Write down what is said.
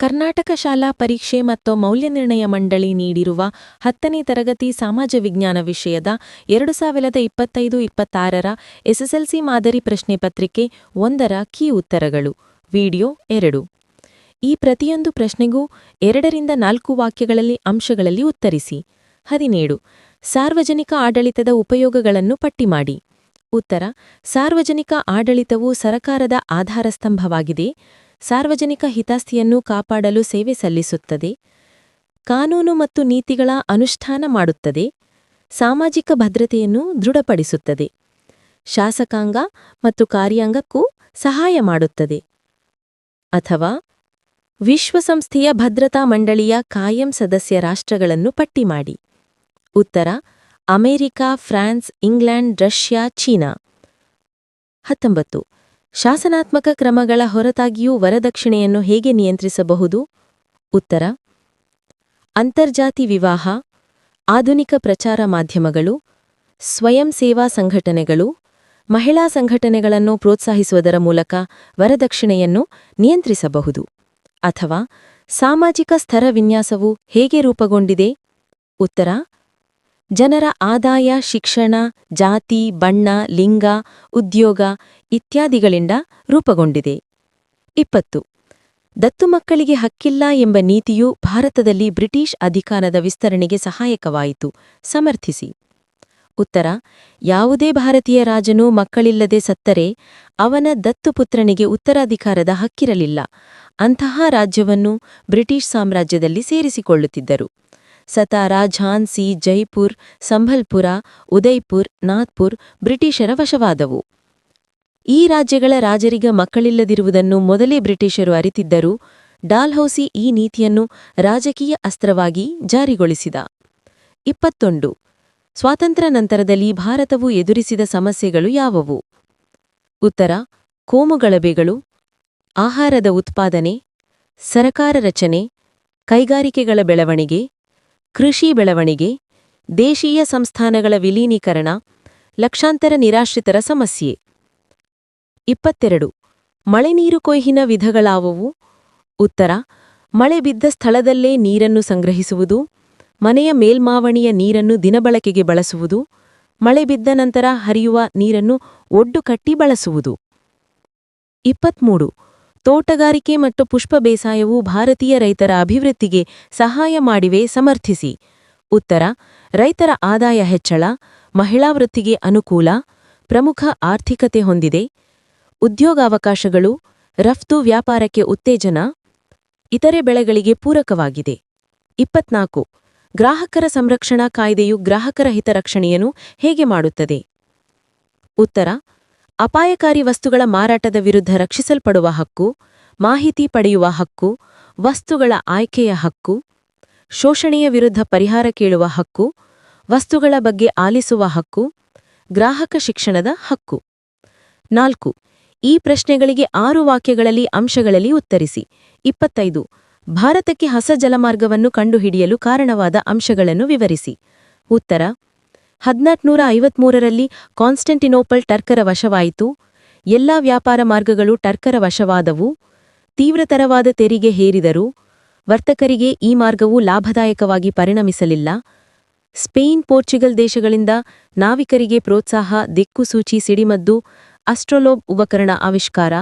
ಕರ್ನಾಟಕ ಶಾಲಾ ಪರೀಕ್ಷೆ ಮತ್ತು ಮೌಲ್ಯನಿರ್ಣಯ ಮಂಡಳಿ ನೀಡಿರುವ ಹತ್ತನೇ ತರಗತಿ ಸಮಾಜ ವಿಜ್ಞಾನ ವಿಷಯದ ಎರಡು ಸಾವಿರದ ಇಪ್ಪತ್ತೈದು ಇಪ್ಪತ್ತಾರರ ಎಸ್ಎಸ್ಎಲ್ಸಿ ಮಾದರಿ ಪ್ರಶ್ನೆ ಪತ್ರಿಕೆ ಒಂದರ ಕೀ ಉತ್ತರಗಳು. ವಿಡಿಯೋ ಎರಡು. ಈ ಪ್ರತಿಯೊಂದು ಪ್ರಶ್ನೆಗೂ ಎರಡರಿಂದ ನಾಲ್ಕು ವಾಕ್ಯಗಳಲ್ಲಿ ಅಂಶಗಳಲ್ಲಿ ಉತ್ತರಿಸಿ. ಹದಿನೇಳು. ಸಾರ್ವಜನಿಕ ಆಡಳಿತದ ಉಪಯೋಗಗಳನ್ನು ಪಟ್ಟಿ ಮಾಡಿ. ಉತ್ತರ. ಸಾರ್ವಜನಿಕ ಆಡಳಿತವು ಸರಕಾರದ ಆಧಾರಸ್ತಂಭವಾಗಿದೆ. ಸಾರ್ವಜನಿಕ ಹಿತಾಸ್ತಿಯನ್ನು ಕಾಪಾಡಲು ಸೇವೆ ಸಲ್ಲಿಸುತ್ತದೆ. ಕಾನೂನು ಮತ್ತು ನೀತಿಗಳ ಅನುಷ್ಠಾನ ಮಾಡುತ್ತದೆ. ಸಾಮಾಜಿಕ ಭದ್ರತೆಯನ್ನು ದೃಢಪಡಿಸುತ್ತದೆ. ಶಾಸಕಾಂಗ ಮತ್ತು ಕಾರ್ಯಾಂಗಕ್ಕೂ ಸಹಾಯ ಮಾಡುತ್ತದೆ. ಅಥವಾ ವಿಶ್ವಸಂಸ್ಥೆಯ ಭದ್ರತಾ ಮಂಡಳಿಯ ಕಾಯಂ ಸದಸ್ಯ ರಾಷ್ಟ್ರಗಳನ್ನು ಪಟ್ಟಿ ಮಾಡಿ. ಉತ್ತರ, America, France, England, Russia, China. ಹತ್ತೊಂಬತ್ತು. ಶಾಸನಾತ್ಮಕ ಕ್ರಮಗಳ ಹೊರತಾಗಿಯೂ ವರದಕ್ಷಿಣೆಯನ್ನು ಹೇಗೆ ನಿಯಂತ್ರಿಸಬಹುದು? ಉತ್ತರ. ಅಂತರ್ಜಾತಿ ವಿವಾಹ, ಆಧುನಿಕ ಪ್ರಚಾರ ಮಾಧ್ಯಮಗಳು, ಸ್ವಯಂ ಸೇವಾ ಸಂಘಟನೆಗಳು, ಮಹಿಳಾ ಸಂಘಟನೆಗಳನ್ನು ಪ್ರೋತ್ಸಾಹಿಸುವುದರ ಮೂಲಕ ವರದಕ್ಷಿಣೆಯನ್ನು ನಿಯಂತ್ರಿಸಬಹುದು. ಅಥವಾ ಸಾಮಾಜಿಕ ಸ್ತರ ವಿನ್ಯಾಸವು ಹೇಗೆ ರೂಪುಗೊಂಡಿದೆ? ಉತ್ತರ. ಜನರ ಆದಾಯ, ಶಿಕ್ಷಣ, ಜಾತಿ, ಬಣ್ಣ, ಲಿಂಗ, ಉದ್ಯೋಗ ಇತ್ಯಾದಿಗಳಿಂದ ರೂಪುಗೊಂಡಿದೆ. ಇಪ್ಪತ್ತು. ದತ್ತು ಮಕ್ಕಳಿಗೆ ಹಕ್ಕಿಲ್ಲ ಎಂಬ ನೀತಿಯು ಭಾರತದಲ್ಲಿ ಬ್ರಿಟಿಷ್ ಅಧಿಕಾರದ ವಿಸ್ತರಣೆಗೆ ಸಹಾಯಕವಾಯಿತು. ಸಮರ್ಥಿಸಿ. ಉತ್ತರ. ಯಾವುದೇ ಭಾರತೀಯ ರಾಜನು ಮಕ್ಕಳಿಲ್ಲದೆ ಸತ್ತರೆ ಅವನ ದತ್ತುಪುತ್ರನಿಗೆ ಉತ್ತರಾಧಿಕಾರದ ಹಕ್ಕಿರಲಿಲ್ಲ. ಅಂತಹ ರಾಜ್ಯವನ್ನು ಬ್ರಿಟಿಷ್ ಸಾಮ್ರಾಜ್ಯದಲ್ಲಿ ಸೇರಿಸಿಕೊಳ್ಳುತ್ತಿದ್ದರು. ಸತಾರಾ, ಝಾನ್ಸಿ, ಜೈಪುರ್ ಸಂಭಲ್ಪುರ ಉದಯ್ಪುರ್ ನಾಗ್ಪುರ್ ಬ್ರಿಟಿಷರ ವಶವಾದವು. ಈ ರಾಜ್ಯಗಳ ರಾಜರಿಗ ಮಕ್ಕಳಿಲ್ಲದಿರುವುದನ್ನು ಮೊದಲೇ ಬ್ರಿಟಿಷರು ಅರಿತಿದ್ದರೂ. ಡಾಲ್ಹೌಸಿ ಈ ನೀತಿಯನ್ನು ರಾಜಕೀಯ ಅಸ್ತ್ರವಾಗಿ ಜಾರಿಗೊಳಿಸಿದ. ಇಪ್ಪತ್ತೊಂದು. ಸ್ವಾತಂತ್ರ್ಯ ನಂತರದಲ್ಲಿ ಭಾರತವು ಎದುರಿಸಿದ ಸಮಸ್ಯೆಗಳು ಯಾವುವು? ಉತ್ತರ. ಕೋಮುಗಳಬೆಗಳು ಆಹಾರದ ಉತ್ಪಾದನೆ. ಸರಕಾರ ರಚನೆ. ಕೈಗಾರಿಕೆಗಳ ಬೆಳವಣಿಗೆ. ಕೃಷಿ ಬೆಳವಣಿಗೆ, ದೇಶೀಯ ಸಂಸ್ಥಾನಗಳ ವಿಲೀನೀಕರಣ, ಲಕ್ಷಾಂತರ ನಿರಾಶ್ರಿತರ ಸಮಸ್ಯೆ. ಇಪ್ಪತ್ತೆರಡು ಮಳೆನೀರು ಕೊಯ್ಹಿನ ವಿಧಗಳಾವುವು? ಉತ್ತರ, ಮಳೆ ಬಿದ್ದ ಸ್ಥಳದಲ್ಲೇ ನೀರನ್ನು ಸಂಗ್ರಹಿಸುವುದು, ಮನೆಯ ಮೇಲ್ಮಾವಣಿಯ ನೀರನ್ನು ದಿನಬಳಕೆಗೆ ಬಳಸುವುದು, ಮಳೆ ಬಿದ್ದ ನಂತರ ಹರಿಯುವ ನೀರನ್ನು ಒಡ್ಡು ಕಟ್ಟಿ ಬಳಸುವುದು. ಇಪ್ಪತ್ಮೂರು ತೋಟಗಾರಿಕೆ ಮತ್ತು ಪುಷ್ಪ ಬೇಸಾಯವು ಭಾರತೀಯ ರೈತರ ಅಭಿವೃದ್ಧಿಗೆ ಸಹಾಯ ಮಾಡಿವೆ ಸಮರ್ಥಿಸಿ. ಉತ್ತರ, ರೈತರ ಆದಾಯ ಹೆಚ್ಚಳ, ಮಹಿಳಾ ವೃತ್ತಿಗೆ ಅನುಕೂಲ, ಪ್ರಮುಖ ಆರ್ಥಿಕತೆ ಹೊಂದಿದೆ. ಉದ್ಯೋಗಾವಕಾಶಗಳು, ರಫ್ತು ವ್ಯಾಪಾರಕ್ಕೆ ಉತ್ತೇಜನ, ಇತರೆ ಬೆಳೆಗಳಿಗೆ ಪೂರಕವಾಗಿದೆ. ಇಪ್ಪತ್ನಾಲ್ಕು, ಗ್ರಾಹಕರ ಸಂರಕ್ಷಣಾ ಕಾಯ್ದೆಯು ಗ್ರಾಹಕರ ಹಿತರಕ್ಷಣೆಯನ್ನು ಹೇಗೆ ಮಾಡುತ್ತದೆ? ಉತ್ತರ ಅಪಾಯಕಾರಿ ವಸ್ತುಗಳ ಮಾರಾಟದ ವಿರುದ್ಧ ರಕ್ಷಿಸಲ್ಪಡುವ ಹಕ್ಕು, ಮಾಹಿತಿ ಪಡೆಯುವ ಹಕ್ಕು, ವಸ್ತುಗಳ ಆಯ್ಕೆಯ ಹಕ್ಕು, ಶೋಷಣೆಯ ವಿರುದ್ಧ ಪರಿಹಾರ ಕೇಳುವ ಹಕ್ಕು, ವಸ್ತುಗಳ ಬಗ್ಗೆ ಆಲಿಸುವ ಹಕ್ಕು, ಗ್ರಾಹಕ ಶಿಕ್ಷಣದ ಹಕ್ಕು. ನಾಲ್ಕು, ಈ ಪ್ರಶ್ನೆಗಳಿಗೆ ಆರು ವಾಕ್ಯಗಳಲ್ಲಿ ಅಂಶಗಳಲ್ಲಿ ಉತ್ತರಿಸಿ. ಇಪ್ಪತ್ತೈದು, ಭಾರತಕ್ಕೆ ಹೊಸ ಜಲಮಾರ್ಗವನ್ನು ಕಂಡುಹಿಡಿಯಲು ಕಾರಣವಾದ ಅಂಶಗಳನ್ನು ವಿವರಿಸಿ. ಉತ್ತರ ಹದ್ನಾಲ್ಕುನೂರ ಐವತ್ಮೂರರಲ್ಲಿ ಕಾನ್ಸ್ಟೆಂಟಿನೋಪಲ್ ಟರ್ಕರ ವಶವಾಯಿತು. ಎಲ್ಲಾ ವ್ಯಾಪಾರ ಮಾರ್ಗಗಳು ಟರ್ಕರ ವಶವಾದವು. ತೀವ್ರತರವಾದ ತೆರಿಗೆ ಹೇರಿದರು ವರ್ತಕರಿಗೆ ಈ ಮಾರ್ಗವು ಲಾಭದಾಯಕವಾಗಿ ಪರಿಣಮಿಸಲಿಲ್ಲ. ಸ್ಪೇನ್, ಪೋರ್ಚುಗಲ್ ದೇಶಗಳಿಂದ ನಾವಿಕರಿಗೆ ಪ್ರೋತ್ಸಾಹ, ದಿಕ್ಕುಸೂಚಿ, ಸಿಡಿಮದ್ದು, ಅಸ್ಟ್ರೊಲೋಬ್ ಉಪಕರಣ ಆವಿಷ್ಕಾರ